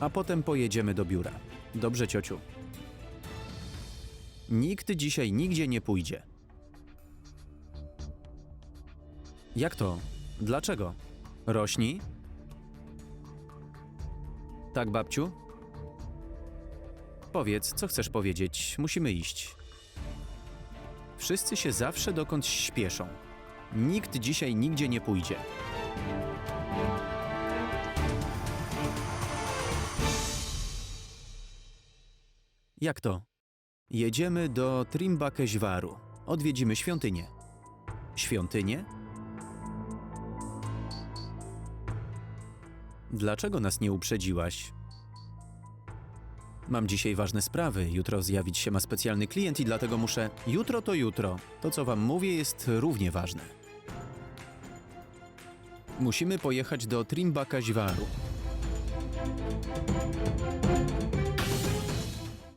a potem pojedziemy do biura. Dobrze, ciociu. Nikt dzisiaj nigdzie nie pójdzie. Jak to? Dlaczego? Rośni? Tak, babciu? Powiedz, co chcesz powiedzieć? Musimy iść. Wszyscy się zawsze dokądś śpieszą. Nikt dzisiaj nigdzie nie pójdzie. Jak to? Jedziemy do Trimbakeźwaru. Odwiedzimy świątynię. Świątynię? Dlaczego nas nie uprzedziłaś? Mam dzisiaj ważne sprawy. Jutro zjawić się ma specjalny klient i dlatego muszę. Jutro to jutro. To, co wam mówię, jest równie ważne. Musimy pojechać do Trimbakaźwaru.